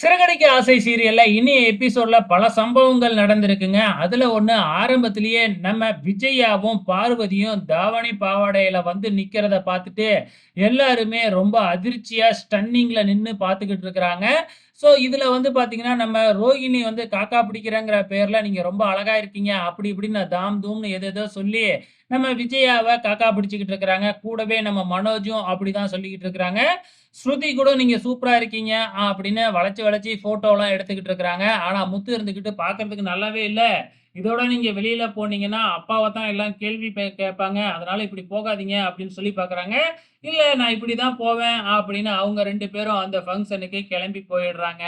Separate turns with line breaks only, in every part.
சிறகடிக்க ஆசை சீரியல்ல இனி எபிசோட்ல பல சம்பவங்கள் நடந்திருக்குங்க. அதுல ஒண்ணு ஆரம்பத்திலேயே நம்ம விஜயாவும், பார்வதியும் தாவணி பாவாடையில வந்து நிக்கிறத பார்த்துட்டு, எல்லாருமே ரொம்ப அதிர்ச்சியா ஸ்டன்னிங்ல நின்னு பார்த்துக்கிட்டு இருக்கிறாங்க. ஸோ இதில் வந்து பார்த்தீங்கன்னா, நம்ம ரோகிணி வந்து காக்கா பிடிக்கிறேங்கிற பேரில் நீங்கள் ரொம்ப அழகாக இருக்கீங்க. அப்படி இப்படின்னு தாம் தூம்னு ஏதேதோ சொல்லி, நம்ம விஜயாவை காக்கா பிடிச்சிக்கிட்டு இருக்கிறாங்க. கூடவே நம்ம மனோஜும் அப்படி தான் சொல்லிக்கிட்டு இருக்கிறாங்க. ஸ்ருதி கூட நீங்கள் சூப்பராக இருக்கீங்க அப்படின்னு வளைச்சி வளைச்சி ஃபோட்டோலாம் எடுத்துக்கிட்டு இருக்கிறாங்க. ஆனால் முத்து இருந்துக்கிட்டு பார்க்கறதுக்கு நல்லாவே இல்லை இதோட நீங்க வெளியில போனீங்கன்னா, அப்பாவை தான் எல்லாம் கேள்வி பே கேட்பாங்க. அதனால இப்படி போகாதீங்க அப்படின்னு சொல்லி பார்க்குறாங்க. இல்ல நான் இப்படிதான் போவேன் அப்படின்னு அவங்க ரெண்டு பேரும் அந்த ஃபங்க்ஷனுக்கு கிளம்பி போயிடுறாங்க.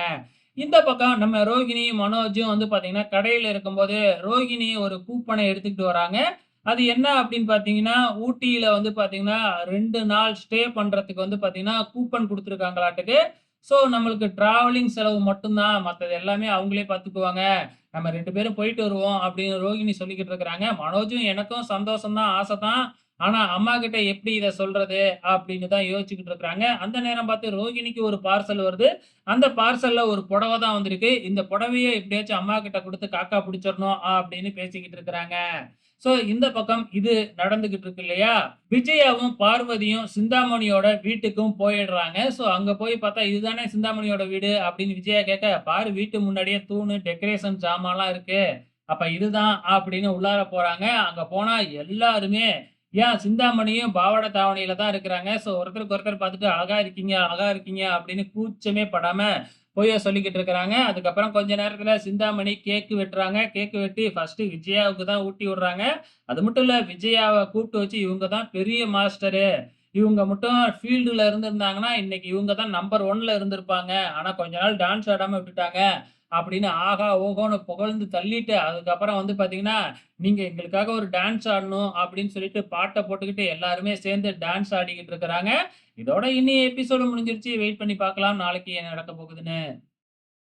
இந்த பக்கம் நம்ம ரோகிணியும், மனோஜும் வந்து பார்த்தீங்கன்னா, கடையில இருக்கும்போது ரோகிணி ஒரு கூப்பனை எடுத்துக்கிட்டு வராங்க. அது என்ன அப்படின்னு பார்த்தீங்கன்னா, ஊட்டியில வந்து பார்த்தீங்கன்னா, ரெண்டு நாள் ஸ்டே பண்றதுக்கு வந்து பார்த்தீங்கன்னா, கூப்பன் கொடுத்துருக்காங்களாட்டுக்கு ஸோ நம்மளுக்கு டிராவலிங் செலவு மட்டும்தான் மற்றது மத்தது எல்லாமே அவங்களே பார்த்துக்குவாங்க. நம்ம ரெண்டு பேரும் போயிட்டு வருவோம் அப்படின்னு ரோகிணி சொல்லிக்கிட்டு இருக்கிறாங்க. மனோஜும் எனக்கும் சந்தோஷம் தான், ஆசை தான். ஆனா அம்மாகிட்ட எப்படி இதை சொல்றது? அப்படின்னு தான் யோசிச்சுக்கிட்டு இருக்கிறாங்க. அந்த நேரம் பார்த்து ரோகிணிக்கு ஒரு பார்சல் வருது. அந்த பார்சல்ல ஒரு புடவ தான் வந்திருக்கு. இந்த புடவையை எப்படியாச்சும் அம்மா கிட்ட கொடுத்து காக்கா பிடிச்சிடணும் அப்படின்னு பேசிக்கிட்டு இருக்கிறாங்க. ஸோ இந்த பக்கம் இது நடந்துகிட்டு இருக்கு இல்லையா? விஜயாவும், பார்வதியும் சிந்தாமணியோட வீட்டுக்கும் போயிடுறாங்க. ஸோ அங்கே போய் பார்த்தா, "இதுதானே சிந்தாமணியோட வீடு?" அப்படின்னு விஜயா கேட்க, "பாரு வீட்டு முன்னாடியே தூணு, டெக்கரேஷன் சாமான்லாம் இருக்கு. அப்போ இதுதான்." அப்படின்னு உள்ளார போகிறாங்க அங்கே போனால் எல்லாருமே ஏன் சிந்தாமணியும் பாவாடை தாவணியில தான் இருக்கிறாங்க. ஸோ ஒருத்தருக்கு ஒருத்தர் பார்த்துட்டு, "அழகா இருக்கீங்க, அழகா இருக்கீங்க." அப்படின்னு கூச்சமே படாம பொய்ய சொல்லிக்கிட்டு இருக்கிறாங்க. அதுக்கப்புறம் கொஞ்ச நேரத்துல சிந்தாமணி கேக்கு வெட்டுறாங்க. கேக்கு வெட்டி ஃபர்ஸ்ட் விஜயாவுக்கு தான் ஊட்டி விடுறாங்க. அது மட்டும் இல்ல, விஜயாவை கூப்பிட்டு வச்சு, "இவங்க தான் பெரிய மாஸ்டரு. இவங்க மட்டும் ஃபீல்டுல இருந்திருந்தாங்கன்னா, இன்னைக்கு இவங்க தான் நம்பர் ஒன்ல இருந்திருப்பாங்க. ஆனா கொஞ்ச நாள் டான்ஸ் ஆடாம விட்டுட்டாங்க." அப்படின்னு ஆஹா, ஓகோன்னு புகழ்ந்து தள்ளிட்டு, அதுக்கப்புறம் வந்து பார்த்தீங்கன்னா, நீங்கள் எங்களுக்காக ஒரு டான்ஸ் ஆடணும்." அப்படின்னு சொல்லிட்டு பாட்டை போட்டுக்கிட்டு எல்லாருமே சேர்ந்து டான்ஸ் ஆடிக்கிட்டு இருக்கிறாங்க. இதோட இன்னி எபிசோடு முடிஞ்சிருச்சு. வெயிட் பண்ணி பார்க்கலாம். நாளைக்கு என்ன நடக்க போகுதுன்னு.